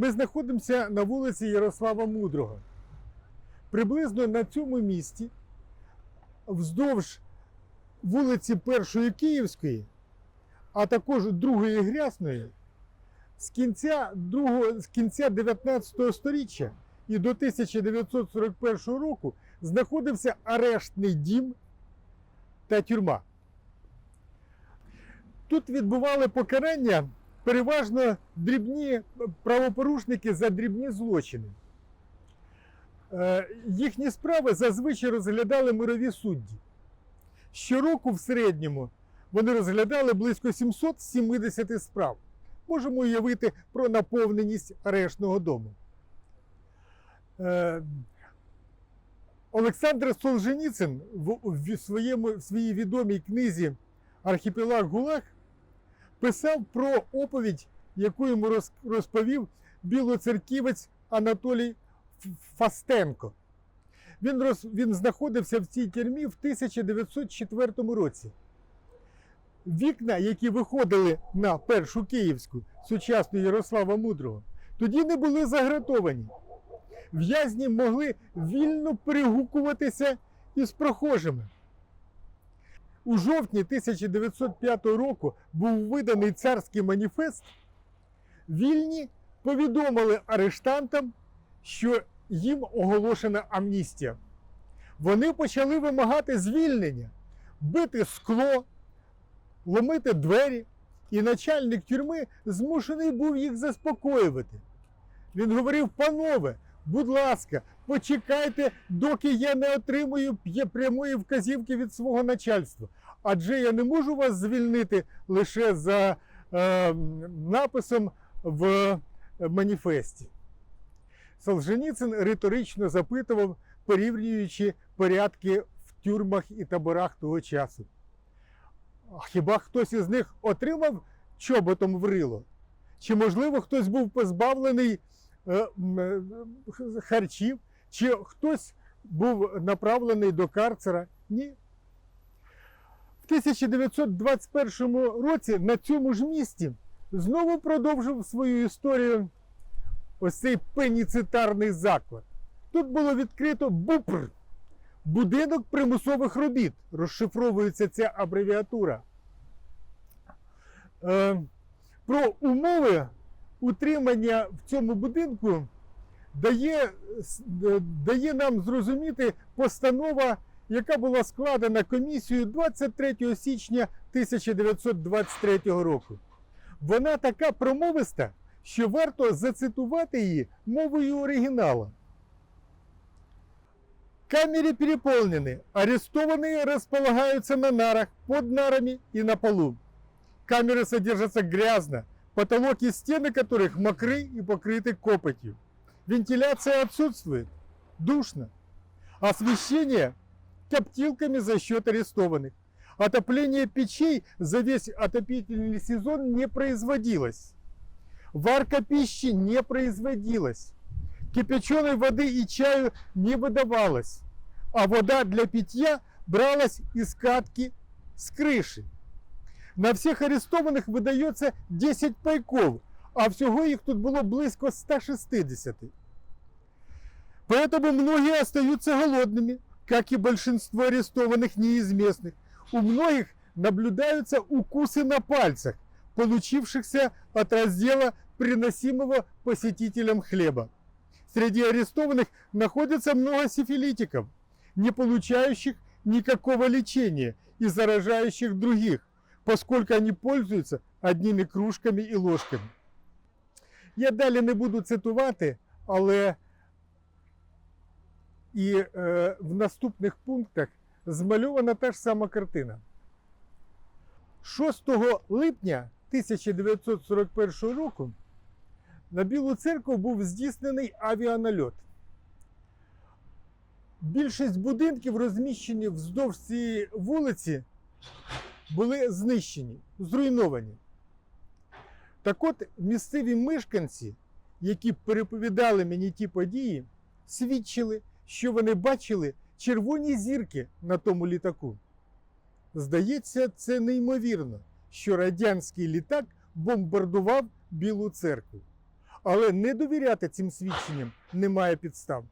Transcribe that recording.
Ми знаходимося на вулиці Ярослава Мудрого. Приблизно на цьому місці, вздовж вулиці Першої Київської, а також Другої Грясної, з кінця, з кінця 19 століття і до 1941 року знаходився арештний дім та тюрма. Тут відбували покарання переважно дрібні правопорушники за дрібні злочини. Е, Їхні справи зазвичай розглядали мирові судді. Щороку в середньому вони розглядали близько 770 справ. Можемо уявити про наповненість арештного дому. Е, Олександр Солженіцин в, своєму, в своїй відомій книзі Архіпелаг Гулаг писав про оповідь, яку йому розповів білоцерківець Анатолій Фастенко. Він, роз, він знаходився в цій тюрмі в 1904 році. Вікна, які виходили на першу Київську, сучасну Ярослава Мудрого, тоді не були загратовані. В'язні могли вільно перегукуватися із прохожими. У жовтні 1905 року був виданий царський маніфест. Вільні повідомили арештантам, що їм оголошена амністія. Вони почали вимагати звільнення, бити скло, ломити двері, і начальник тюрми змушений був їх заспокоювати. Він говорив: панове, будь ласка, почекайте, доки я не отримую прямої вказівки від свого начальства. Адже я не можу вас звільнити лише за е, написом в маніфесті. Солженіцин риторично запитував, порівнюючи порядки в тюрмах і таборах того часу. Хіба хтось із них отримав чоботом в рило? Чи, можливо, хтось був позбавлений харчів, чи хтось був направлений до карцера? Ні. В 1921 році на цьому ж місці знову продовжив свою історію ось цей пеніцитарний заклад. Тут було відкрито БУПР будинок примусових робіт. Розшифровується ця абревіатура. Е, про умови утримання в цьому будинку дає, с- е, дає нам зрозуміти постанова, яка була складена комісією 23 січня 1923 року. Вона така промовиста, що варто зацитувати її мовою оригінала. Камеры переполнены. Арестованные располагаются на нарах, под нарами и на полу. Камеры содержатся грязно, потолок и стены которых мокры и покрыты копотью. Вентиляция отсутствует. Душно. Освещение коптилками за счет арестованных. Отопление печей за весь отопительный сезон не производилось. Варка пищи не производилась. Кипяченой воды и чаю не выдавалось, а вода для питья бралась из катки с крыши. На всіх арестованих видається 10 пайков, а всього їх тут було близько 160. Поэтому многие остаются голодными, как и большинство арестованных не из местных. У многих наблюдаются укусы на пальцах, получившихся от раздела приносимого посетителям хлеба. Среди арестованных находится много сифилитиков, не получающих никакого лечения и заражающих других, Поскольку они пользуются одними кружками і ложками. Я далі не буду цитувати, але і е, в наступних пунктах змальована та ж сама картина. 6 липня 1941 року на Білу церкву був здійснений авіанальот. Більшість будинків, розміщені вздовж цієї вулиці, були знищені, зруйновані. Так от місцеві мешканці, які переповідали мені ті події, свідчили, що вони бачили червоні зірки на тому літаку. Здається, це неймовірно, що радянський літак бомбардував Білу церкву. Але не довіряти цим свідченням немає підстав.